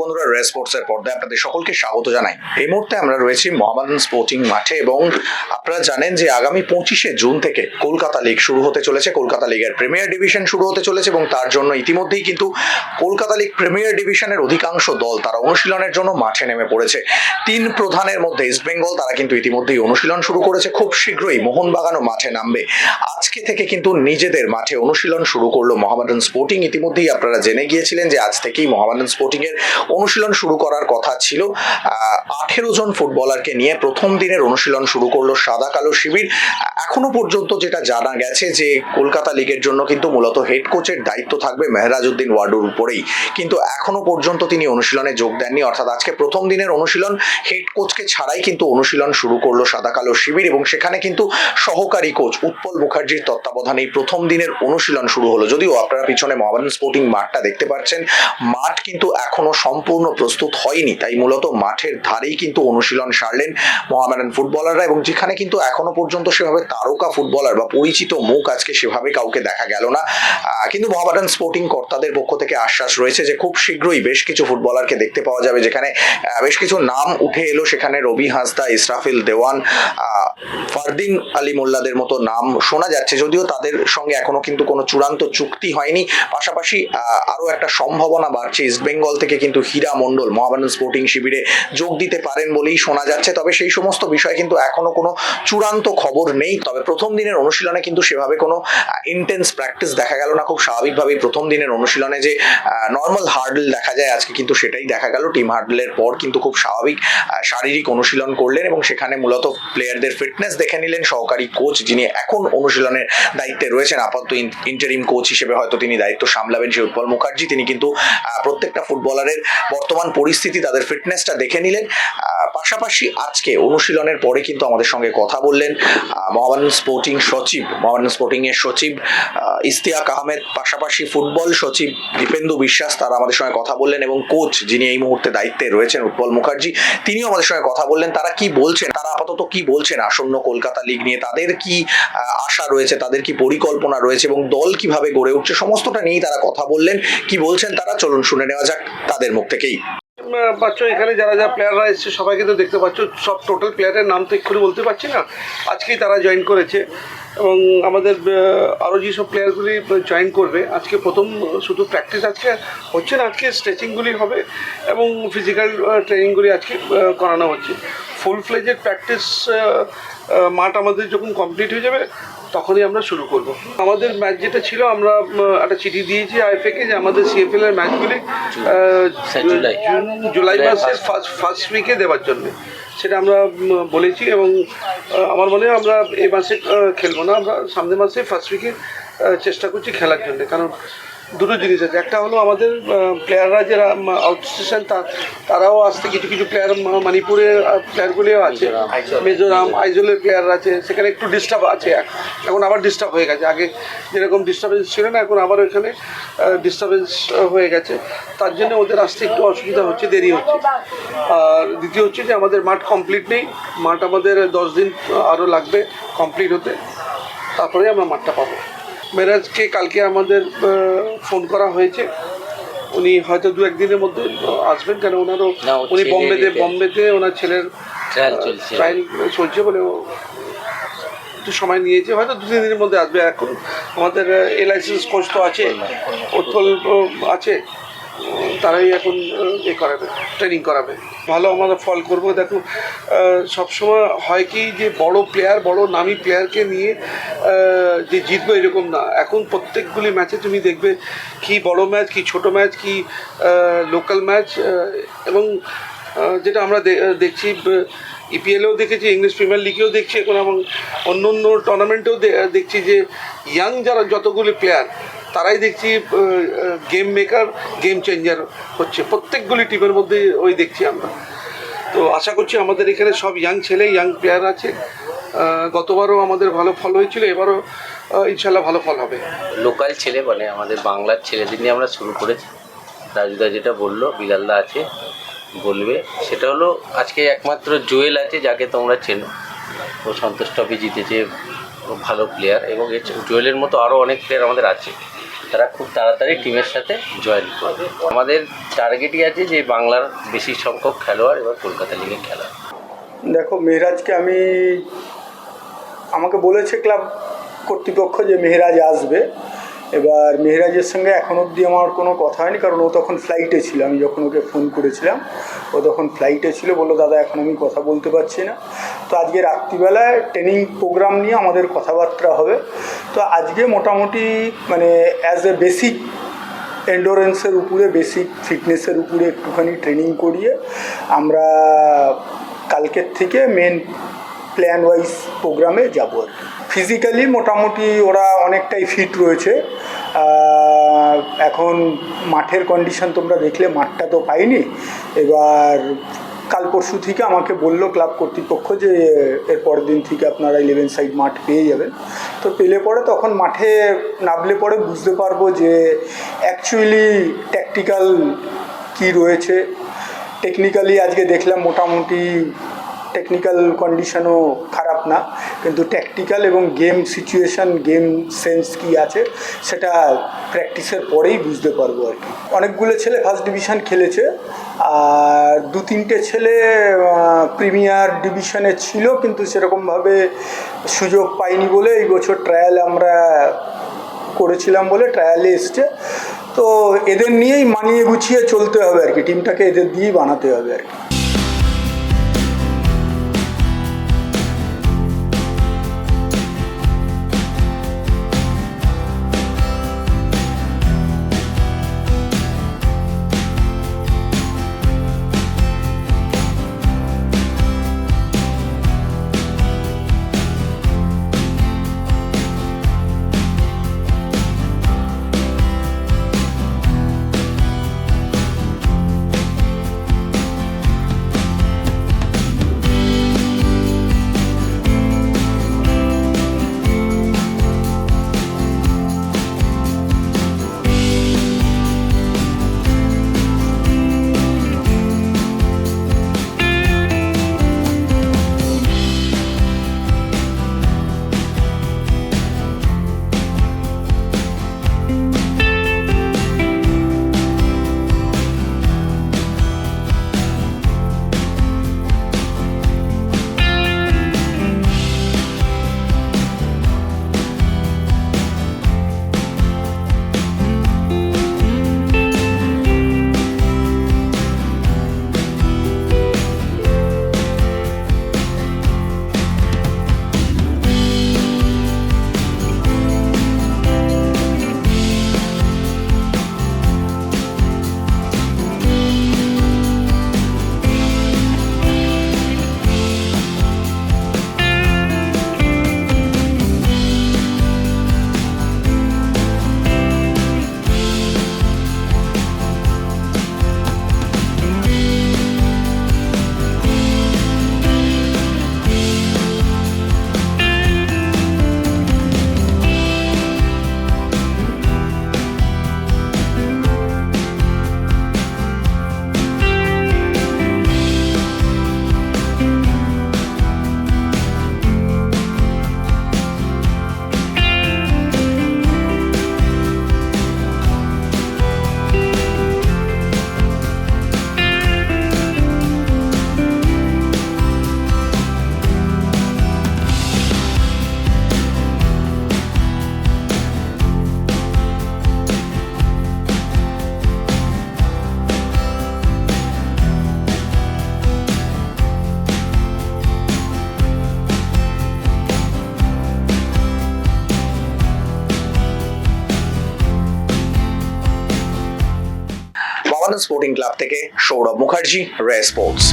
বন্ধুরা রেস স্পোর্টসের পর্দায় আপনাদের সকলকে স্বাগত জানাই। এই মুহূর্তে আমরা রয়েছি মোহামেডান স্পোর্টিং মাঠে এবং আপনারা জানেন যে আগামী পঁচিশে জুন থেকে কলকাতা লিগ শুরু হতে চলেছে। কলকাতা লিগের প্রিমিয়ার ডিভিশন শুরু হতে চলেছে এবং তার জন্য ইতিমধ্যেই কিন্তু কলকাতা লিগ প্রিমিয়ার ডিভিশনের অধিকাংশ দল তারা অনুশীলনের জন্য মাঠে নেমে পড়েছে। তিন প্রধানের মধ্যে ইস্ট বেঙ্গল তারা কিন্তু ইতিমধ্যেই অনুশীলন শুরু করেছে। খুব শীঘ্রই মোহনবাগানও মাঠে নামবে। আজকে থেকে কিন্তু নিজেদের মাঠে অনুশীলন শুরু করল মোহামেডান স্পোর্টিং ইতিমধ্যেই আপনারা জেনে গিয়েছিলেন যে আজ থেকেই মোহামেডান স্পোর্টিং এর অনুশীলন শুরু করার কথা ছিল। আঠেরো জন ফুটবলারকে নিয়ে প্রথম দিনের অনুশীলন শুরু করল সাদা কালো শিবির। এখনও পর্যন্ত যেটা জানা গেছে যে কলকাতা লিগের জন্য কিন্তু মূলত হেড কোচের দায়িত্ব থাকবে মেহরাজ উদ্দিন ওয়ার্ডুর উপরেই। কিন্তু এখনও পর্যন্ত তিনি অনুশীলনে যোগ দেননি। অর্থাৎ আজকে প্রথম দিনের অনুশীলন হেড কোচকে ছাড়াই কিন্তু অনুশীলন শুরু করল সাদা কালো শিবির এবং সেখানে কিন্তু সহকারী কোচ উৎপল মুখার্জির তত্ত্বাবধানে এই প্রথম দিনের অনুশীলন শুরু হলো। যদিও আপনারা পিছনে মোহামেডান স্পোর্টিং মাঠটা দেখতে পাচ্ছেন, মাঠ কিন্তু এখনও সম্পূর্ণ প্রস্তুত হয়নি। তাই মূলত মাঠের ধারেই কিন্তু অনুশীলন সারলেন মোহামেডান ফুটবলাররা এবং যেখানে কিন্তু এখনও পর্যন্ত সেভাবে তারকা ফুটবলার বা পরিচিত মুখ আজকে সেভাবে কাউকে দেখা গেল না। কিন্তু মোহামেডান স্পোর্টিং কর্তাদের পক্ষ থেকে আশ্বাস রয়েছে যে খুব শীঘ্রই বেশ কিছু ফুটবলারকে দেখতে পাওয়া যাবে যেখানে বেশ কিছু নাম উঠে এলো। সেখানে রবি হাঁসদা, ইসরাফিল দেওয়ান ফারদিন আলী মোল্লাদের মতো নাম শোনা যাচ্ছে। যদিও তাদের সঙ্গে এখনও কিন্তু কোনো চূড়ান্ত চুক্তি হয়নি। পাশাপাশি আরও একটা সম্ভাবনা বাড়ছে। ইস্ট বেঙ্গল থেকে কিন্তু হীরা মণ্ডল মহাবানন্দ স্পোর্টিং শিবিরে যোগ দিতে পারেন বলেই শোনা যাচ্ছে। তবে সেই সমস্ত বিষয়ে কিন্তু এখনও কোনো চূড়ান্ত খবর নেই। তবে প্রথম দিনের অনুশীলনে কিন্তু সেভাবে কোনো ইন্টেন্স প্র্যাকটিস দেখা গেল না। খুব স্বাভাবিকভাবেই প্রথম দিনের অনুশীলনে যে নর্মাল হার্ডল দেখা যায়, আজকে কিন্তু সেটাই দেখা গেল। টিম হার্ডলের পর কিন্তু খুব স্বাভাবিক শারীরিক অনুশীলন করলেন এবং সেখানে মূলত প্লেয়ারদের ফিটনেস দেখে নিলেন। সহকারী কোচ যিনি এখন অনুশীলনের দায়িত্বে রয়েছেন, আপাতত ইন্টারিম কোচ হিসেবে হয়তো তিনি দায়িত্ব সামলাবেন সেই উৎপল মুখার্জি। তিনি কিন্তু প্রত্যেকটা ফুটবলারের বর্তমান পরিস্থিতি, তাদের ফিটনেসটা দেখে নিলেন। পাশাপাশি আজকে অনুশীলনের পরে কিন্তু আমাদের সঙ্গে কথা বললেন মোহামেডান স্পোর্টিং সচিব স্পোর্টিং এর সচিব ইস্তিয়াক আহমেদ, পাশাপাশি ফুটবল সচিব দীপেন্দু বিশ্বাস, তারা আমাদের সঙ্গে কথা বললেন এবং কোচ যিনি এই মুহূর্তে দায়িত্বে রয়েছেন উৎপল মুখার্জি, তিনিও আমাদের সঙ্গে কথা বললেন। তারা কি বলছেন? তারা আপাতত কি বলছেন? আসন্ন কলকাতা লিগ নিয়ে তাদের কি আশা রয়েছে? তাদের কি পরিকল্পনা রয়েছে? এবং দল কীভাবে গড়ে উঠছে? সমস্তটা নিয়েই তারা কথা বললেন। কি বলছেন তারা? চলুন শুনে নেওয়া যাক তাদের মুখ থেকেই। পাচ্ছ, এখানে যারা যারা প্লেয়াররা এসছে সবাইকে তো দেখতে পাচ্ছ, সব টোটাল প্লেয়ারের নাম তো এক্ষুনি বলতে পারছি না। আজকেই তারা জয়েন করেছে। এবং আমাদের আরও যেসব প্লেয়ারগুলি জয়েন করবে, আজকে প্রথম শুধু প্র্যাকটিস আজকে হচ্ছে না, আজকে স্ট্রেচিংগুলি হবে এবং ফিজিক্যাল ট্রেনিংগুলি আজকে করানো হচ্ছে। ফুল ফ্লেজের প্র্যাকটিস মাঠ আমাদের যখন কমপ্লিট হয়ে যাবে তখনই আমরা শুরু করব। আমাদের ম্যাচ যেটা ছিল আমরা একটা চিঠি দিয়েছি আইএফএকে যে আমাদের সিএফএল এর ম্যাচগুলি জুলাই। জুন জুলাই মাসের ফার্স্ট ফার্স্ট উইকে দেওয়ার জন্য। সেটা আমরা বলেছি এবং আমার মনে হয় আমরা এই মাসে খেলব না। আমরা সামনের মাসে ফার্স্ট উইকে চেষ্টা করছি খেলার জন্য। কারণ দুটো জিনিস আছে। একটা হলো আমাদের প্লেয়াররা যারা আউটস্টেশন তারাও আসতে কিছু কিছু প্লেয়ার মণিপুরের প্লেয়ারগুলিও আছে। মিজোরাম আইজলের প্লেয়ার আছে। সেখানে একটু ডিস্টার্ব আছে। এখন আবার ডিস্টার্ব হয়ে গেছে। আগে যেরকম ডিস্টার্বেন্স ছিল না এখন আবার ওইখানে ডিস্টার্বেন্স হয়ে গেছে। তার জন্য ওদের আসতে একটু অসুবিধা হচ্ছে দেরি হচ্ছে। আর দ্বিতীয় হচ্ছে যে আমাদের মাঠ কমপ্লিট নেই। মাঠ আমাদের দশ দিন আরও লাগবে কমপ্লিট হতে। তারপরে আমরা মাঠটা পাবো। মেরাজকে কালকে আমাদের ফোন করা হয়েছে। উনি হয়তো দু একদিনের মধ্যে আসবেন কেন ওনারও উনি বম্বেতে বম্বেতে ওনার ছেলের ট্রায়াল চলছে। বলে ও একটু সময় নিয়েছে। হয়তো দু তিন দিনের মধ্যে আসবে। এখন আমাদের এলাইসেন্স লাইসেন্স কোচ তো আছে। উৎপল আছে। উম, তারাই এখন এ করাবে ট্রেনিং করাবে। ভালো আমরা ফল করব। দেখো সবসময় হয় কি যে বড় প্লেয়ার বড় নামি প্লেয়ারকে নিয়ে যে জিতবে এরকম না। এখন প্রত্যেকগুলি ম্যাচে তুমি দেখবে কি বড় ম্যাচ কি ছোট ম্যাচ কি লোকাল ম্যাচ এবং যেটা আমরা দেখছি ইপিএলেও দেখেছি ইংলিশ প্রিমিয়ার লিগেও দেখছি, এখন এবং অন্য অন্য টুর্নামেন্টেও দেখছি যে ইয়াং যারা যতগুলি প্লেয়ার তারাই দেখছি গেম মেকার গেম চেঞ্জার হচ্ছে। প্রত্যেকগুলি টিমের মধ্যে ওই দেখছি আমরা। তো আশা করছি আমাদের এখানে সব ইয়াং ছেলে ইয়াং প্লেয়ার আছে। গতবারও আমাদের ভালো ফল হয়েছিল, এবারও ইনশাল্লাহ ভালো ফল হবে। লোকাল ছেলে মানে আমাদের বাংলার ছেলেদের নিয়ে আমরা শুরু করেছি। রাজুদা যেটা বলল বিলাল্লা আছে, বলবে। সেটা হলো, আজকে একমাত্র জুয়েল আছে, যাকে তোমরা চেনো। ও সন্তোষ ট্রফি জিতেছে ভালো প্লেয়ার এবং জুয়েলের মতো আরও অনেক প্লেয়ার আমাদের আছে। তারা খুব তাড়াতাড়ি টিমের সাথে জয়েন করবে। আমাদের টার্গেটই আছে যে বাংলার বেশি সংখ্যক খেলোয়াড় এবার কলকাতা লিগে খেলা দেখো, মেহরাজকে আমি, আমাকে বলেছে ক্লাব কর্তৃপক্ষ যে মেহরাজ আসবে। এবার মেহরাজের সঙ্গে এখন অবধি আমার কোনো কথা হয়নি, কারণ ও তখন ফ্লাইটে ছিল, আমি যখন ওকে ফোন করেছিলাম, ও তখন ফ্লাইটে ছিল, বলল, দাদা, এখন আমি কথা বলতে পারছি না। তো আজকে রাত্রিবেলায় ট্রেনিং প্রোগ্রাম নিয়ে আমাদের কথাবার্তা হবে। তো আজকে মোটামুটি মানে অ্যাজ এ বেসিক এন্ডোরেন্সের উপরে বেসিক ফিটনেসের উপরে একটুখানি ট্রেনিং করিয়ে আমরা কালকের থেকে মেন প্ল্যান ওয়াইজ প্রোগ্রামে যাব আর ফিজিক্যালি মোটামুটি ওরা অনেকটাই ফিট রয়েছে। এখন মাঠের কন্ডিশন তোমরা দেখলে মাঠটা তো পাইনি। এবার কাল পরশু থেকে আমাকে বলল ক্লাব কর্তৃপক্ষ যে এর পরের দিন থেকে আপনারা ইলেভেন সাইড মাঠ পেয়ে যাবেন। তো পেলে পরে তখন মাঠে নামলে পরে বুঝতে পারব যে অ্যাকচুয়ালি ট্যাকটিক্যাল কি রয়েছে। টেকনিক্যালি আজকে দেখলাম মোটামুটি টেকনিক্যাল কন্ডিশনও খারাপ না, কিন্তু ট্যাকটিক্যাল এবং গেম সিচুয়েশন গেম সেন্স কি আছে, সেটা প্র্যাকটিসের পরেই বুঝতে পারব আর কি। অনেকগুলো ছেলে ফার্স্ট ডিভিশন খেলেছে, আর দু তিনটে ছেলে প্রিমিয়ার ডিভিশনে ছিল, কিন্তু সেরকমভাবে সুযোগ পাইনি বলে এই বছর ট্রায়াল আমরা করেছিলাম বলে ট্রায়ালে এসছে। তো এদের নিয়েই মানিয়ে গুছিয়ে চলতে হবে আর কি টিমটাকে এদের দিয়েই বানাতে হবে আর কি। স্পোর্টিং ক্লাব থেকে সৌরভ মুখার্জি রে স্পোর্টস